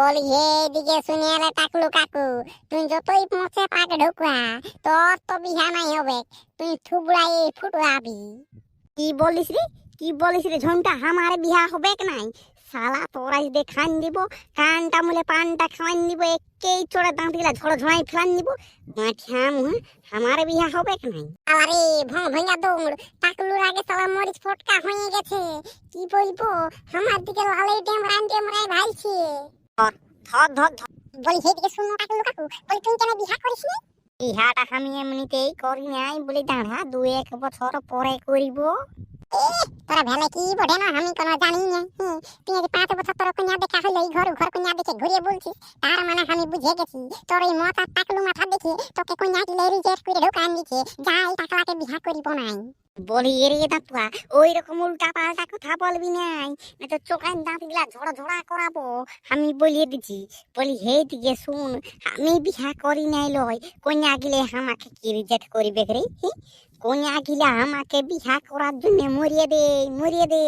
বলি হে দিকে শুনে রে টাকলু কাকু তুই যতই পৌঁছে পাক ঢুকুয়া তোর তো বিহা নাই হবে তুই থুবড়াই ফুটুয়াবি। কি বলিস রে? কি বলিস রে? ঝন্টা আমার বিহা হবে নাই? শালা তোরা যদি খান দিব কানটা মুলে পানটা খাওয়ান দিব একেই চড়ে দাঁত গিলা ঝড় ঝড়াই ফেলান দিব। মাঠিয়া মুহ আমার বিহা হবে নাই? আরে ভং ভঙ্গা দৌড় টাকলুর আগে সালা মরিচ ফটকা হয়ে গেছে। কি বলব আমার দিকে লালে ডেমরান ডেমরাই ভাইছে। ধর ধর ধর বলি হে শুনো টাকলু কাকু বলি তুই কেন বিহা করিস নি? বিহাটা আমি এমনিতেই করি নাই বলি দাঁড়া দু এক বছর পরে করিব। তোরা ভেলে কি বটে না আমি কোনো জানি না তুই পাঁচ বছর তোর কন্যা দেখা হইল এই ঘর ঘর কন্যা দেখে ঘুরিয়ে বলছিস তার মানে আমি বুঝে গেছি তোর এই মাথা টাকলু মাথা দেখে তোকে কন্যা কি লেরি জেট করে ঢোকান টাকলাকে বিহা করিব নাই। বলি এরে দাঁতুয়া ওই রকম উল্টা পাল্টা কথা বলবি নাই। না তো চোখান দাঁতগুলা ঝড় ঝড়া করাবো, আমি বলিয়ে দিছি। বলি, হে দিকে শুন, আমি বিহা করি নাই লয় কন্যা গিলে আমাকে কি রিজেক্ট করিবে রে? কন্যা গিলা আমাকে বিহা করার জন্য মরিয়ে দে মরিয়ে দে।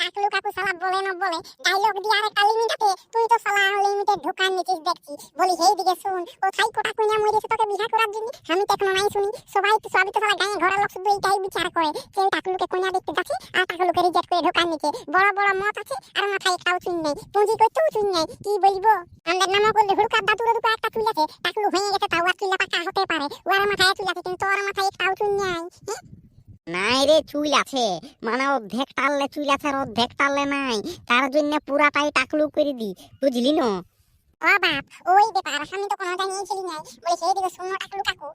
টাকলু কাকু সালা বলে না বলে ডায়লগ দিয়ে আরে কালি মিটাতে তুই তো সালা লিমিটেড ঢোকান নিছিস দেখছি। বলি, হেই, দিকে শুন ও থাই কোটা কইনা মরিয়েছে তোকে বিহা করার জন্য? আমি তো এখনও নাই শুনি। সবাই তো, সবই তো সালা গায়ে ঘরের লোক, শুধু এইটাই বিচার করে। যে টাকলুকে কইনা দেখতে যাচ্ছে, আর টাকলুকে রিজেক্ট করে ঢোকান নিচ্ছে বড় বড় মত আছে, আর মাথায় একটাও চুন নেই। পুঁজি করতেও চুন নেই। কি বলব? আমাদের নামও করলে হুড়কার দাদুর দুটো একটা চুল আছে। টাকলু হয়ে গেছে ওর মাথায় চুল আছে কিন্তু তোর মাথায় একটাও চুন নেই। নাই রে চুল আছে। মানে অর্ধেক টাললে চুল আছে আর অর্ধেক টাললে নাই। তার জন্য পুরাটাই টাকলু করে দি বুঝলি না? ও বাপ ওই ব্যাপার আমি তো কোনো জানিয়েছিলি নাই। বলে সেই দিকে শূন্য টাকলু কাকু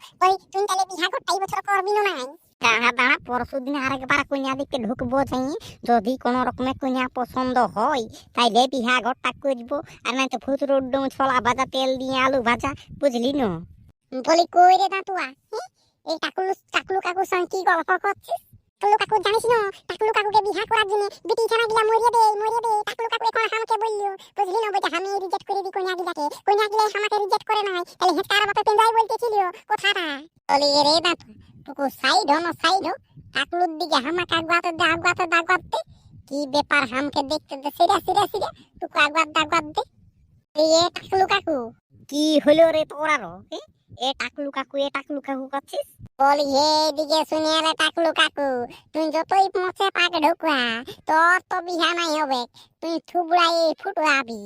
তুই তাহলে বিহা করতে এই বছর করবি না নাই? দাঁড়া দাঁড়া পরশু দিন আরেকবার কন্যা দেখতে ঢুকবো যাই। যদি কোনো রকমের কন্যা পছন্দ হয় তাইলে বিহা ঘরটা করব আর নাই তো ফুচুর উড্ডম ছোলা ভাজা তেল দিয়ে আলু ভাজা বুঝলি না? বলি, কই রে দাঁতুয়া হ্যাঁ? এই টাকলু টাকলু কাকুর সঙ্গে কি গল্প করছিস? টাকলু কাকু, জানিস না টাকলু কাকুকে বিহা করার জন্য বিটি ছানা গিলা মরিয়ে দে মরিয়ে দে। টাকলু কাকু এখন আমাকে বলল? বুঝলি না বইটা আমি রিজেক্ট করে দিই কন্যা গিলাকে। কন্যা গিলা আমাকে রিজেক্ট করে নাই। তাহলে হেতার বাপে পেন্দাই বলতেছিল কথাটা বলি রে দাঁতুয়া টুকু সাইড হো না সাইড হো টাকলুর দিকে হামাকে আগুয়াতে দে আগুয়াতে দে আগুয়াতে কি ব্যাপার হামকে দেখতে দে? সিরা সিরা সিরা টুকু আগুয়াত দে আগুয়াত দে। এ টাকলু কাকু, কি হলো রে তোরারও এ? এ টাকলু কাকু, এ টাকলু কাকু করছিস? বলি, হে দিকে শুনে রে টাকলু কাকু, তুই যতই পৌঁছে পাক ঢুকুয়া তোর তো বিহা নাই হবে, তুই থুবড়াই ফুটুয়াবি।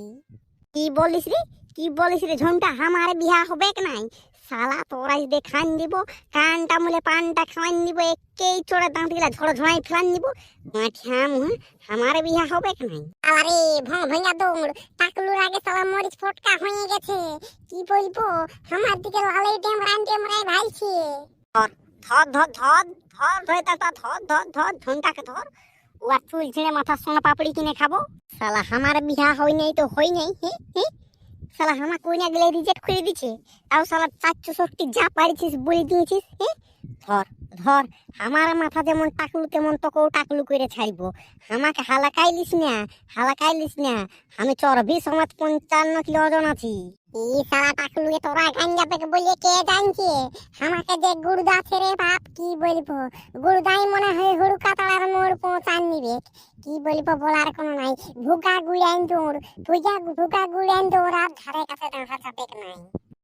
কি বলিস রে? কি বলিস রে ঝন্টা? আমার বিহা হবে কি নাই? শালা, তোরা যদি খান দিব, কানটা মুলে পানটা খাওয়ান দিব, একেই চড়ে দাঁত গিলা ঝড় ঝড়াই ফেলান দিব। মুহ আমার বিহা হবে কি নাই আরে ভং ভঙ্গা দৌড় টাকলুর আগে সালা মরিচ ফটকা হয়ে গেছে কি বলব আমার দিকে লালে ডেমরান ডেমরাই ভাইছে ধর ধর ধর ধর ধরে তা ধর ধর ধর ঝন্টাকে ধর ও আর চুল ছিঁড়ে মাথা সোনা পাপড়ি কিনে খাব শালা আমার বিহা হই নাই তো হই নাই হে হে শালা আমার কইনা গেলে রিজেক্ট করে দিছে তাও শালা চারশো ষষ্ঠী যা পারিছিস বলে দিয়েছিস হে ধর ধর আমার মাথা যেমন টাকলু তেমন তোকেও টাকলু করে ছাড়বো আমাকে হালাকাইলিস না হালাকাইলিস না। আমি চর্বি সমাজ পঞ্চান্ন কিলো ওজন আছি। এই সালা টাকলুকে তোরা গাঞ্জা পেকে বলিয়ে কে জানছে? আমাকে যে গুড়দা ছেড়ে বাপ কি বলব? গুড়দাই মনে হয় হুড়কা তালার মোড় পৌঁছান নিবে। কি বলব বলার কোনো নাই। ভুগা গুড়াইন দৌড় ভুজা ভুগা গুড়াইন দৌড় আর ধারে কাছে দাঁড়া চাপে নাই।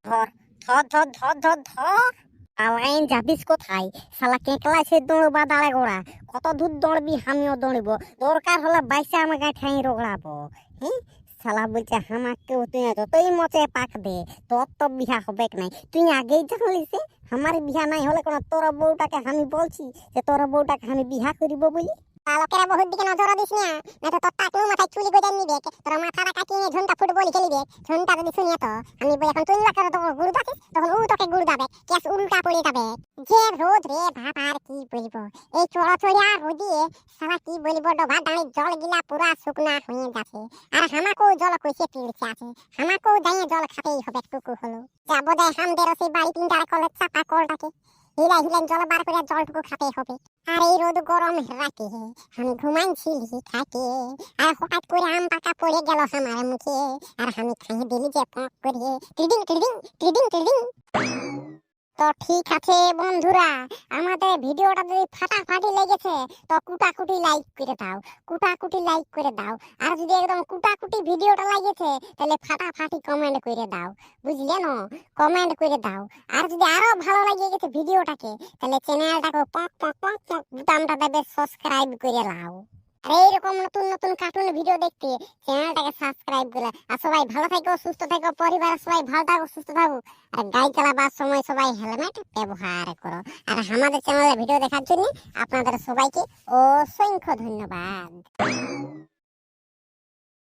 ধর ধর ধর ধর ধর ধর। আলাইন যাবিস কোথায়? শালা কেকলা সে দৌড়বা দাঁড়ে গোড়া। কত দূর দৌড়বি আমিও দৌড়ব। দরকার হলে বাইসে আমাকে ঠাই রগড়াবো। হ্যাঁ শালা বলছে আমাকেও তুই যতই মচে পাক দে, তোর তো বিহা হবে নাই। তুই আগেই জানলিস যে আমার বিহা নাই হলে কোনো তোর বউটাকে আমি বলছি যে তোর বউটাকে আমি বিহা করিব বলি? লোকেরা বহুত দিকে নজর দিস না। তো তোর টাকলু মাথায় চুলি গজান নিবে। তোর মাথাটা কাটিয়ে ঝুনটা ফুটবল খেলিবে। ঝুনটা যদি শুনিয়ে তো, আমি বলি এখন তুই লাগার তো গুড় দাছিস তখন উ তোকে গুড় দাবে। কেস উল্টা পড়ে যাবে। যে রোদ রে ভাব আর কি বলব? এই চড়চড়িয়া রোদিয়ে সারা কি বলব ডোভা দাঁড়ি জল গিলা পুরা শুকনা হয়ে যাচ্ছে। আর হামাকেও জল কইছে পিড়ছে আছে। হামাকেও দাঁড়িয়ে জল খাতেই হবে, টুকু হলো। যাব দেয় হামদের সেই বাড়ি তিনটার কলের চাপা কলটাকে। হিলাই হিলাই জল বার করে জলটুকু খাতে হবে। আর এই রোদ গরম রাতে আমি ঘুমাইছিলি খাটে, আর হঠাৎ করে আম পাকা পড়ে গেল আমার মুখে। আর আমি খাইয়ে দিলি যে পক করে। টিডিং টিডিং টিডিং টিডিং। তো ঠিক আছে বন্ধুরা, আমাদের ভিডিওটা যদি ফাটাফাটি লেগেছে, তো কুটাকুটি লাইক করে দাও, কুটাকুটি লাইক করে দাও। আর যদি একদম কুটাকুটি ভিডিওটা লাগেছে, তাহলে ফাটাফাটি কমেন্ট করে দাও, বুঝলে না? কমেন্ট করে দাও। আর যদি আরও ভালো লাগে গেছে ভিডিওটাকে, তাহলে চ্যানেলটাকে পক পক পক পক বুতামটা দেবে সাবস্ক্রাইব করে লাও আর এইরকম নতুন নতুন কার্টুন ভিডিও দেখতে চ্যানেলটাকে সাবস্ক্রাইব করে আর সবাই ভালো থাকো, সুস্থ থাকো, পরিবার সবাই ভালো থাকো, সুস্থ থাকো। আর গাড়ি চালাবার সময় সবাই হেলমেট ব্যবহার করো। আর আমাদের চ্যানেলে ভিডিও দেখার জন্য আপনাদের সবাইকে অসংখ্য ধন্যবাদ।